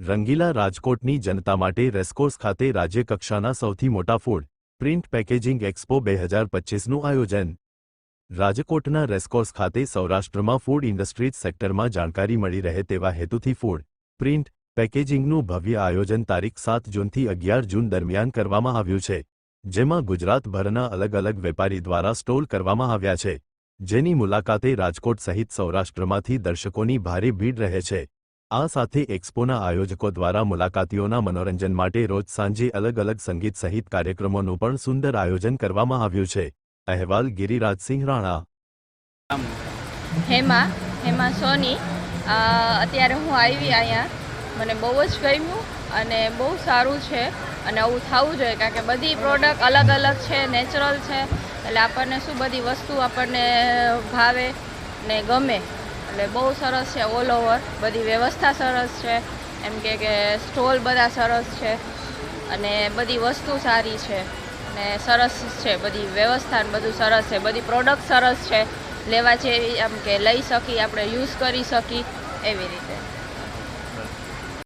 રંગીલા રાજકોટની જનતા માટે રેસકોર્સ ખાતે રાજ્યકક્ષાના સૌથી મોટા ફૂડ પ્રિન્ટ પેકેજિંગ એક્સપો બે હજાર પચીસનું આયોજન. રાજકોટના રેસકોર્સ ખાતે સૌરાષ્ટ્રમાં ફૂડ ઇન્ડસ્ટ્રીઝ સેક્ટરમાં જાણકારી મળી રહે તેવા હેતુથી ફૂડ પ્રિન્ટ પેકેજિંગનું ભવ્ય આયોજન તારીખ સાત જૂનથી અગિયાર જૂન દરમિયાન કરવામાં આવ્યું છે, જેમાં ગુજરાતભરના અલગ અલગ વેપારી દ્વારા સ્ટોલ કરવામાં આવ્યા છે, જેની મુલાકાતે રાજકોટ સહિત સૌરાષ્ટ્રમાંથી દર્શકોની ભારે ભીડ રહે છે. આ સાથે એક્સપોના આયોજકો દ્વારા મુલાકાતીઓના મનોરંજન માટે રોજ સાંજે અલગ અલગ સંગીત સહિત કાર્યક્રમોનું પણ સુંદર આયોજન કરવામાં આવ્યું છે. અહેવાલ ગિરિરાજસિંહ રાણા. હેમા હેમા સોની અત્યારે હું આવી અહીંયા. મને બહુ જ ગમ્યું અને બહુ સારું છે અને આવું થવું જોઈએ કારણ કે બધી પ્રોડક્ટ અલગ અલગ છે નેચરલ છે. એટલે આપણને શું બધી વસ્તુ આપણને ભાવે ને ગમે. એટલે બહુ સરસ છે ઓલ ઓવર બધી વ્યવસ્થા સરસ છે. એમ કે કે સ્ટોલ બધા સરસ છે. અને બધી વસ્તુ સારી છે. ને સરસ છે બધી વ્યવસ્થા બધું સરસ છે. બધી પ્રોડક્ટ સરસ છે. લેવા જેવી આમ કે લઈ શકી, આપણે યુઝ કરી શકી એવી રીતે.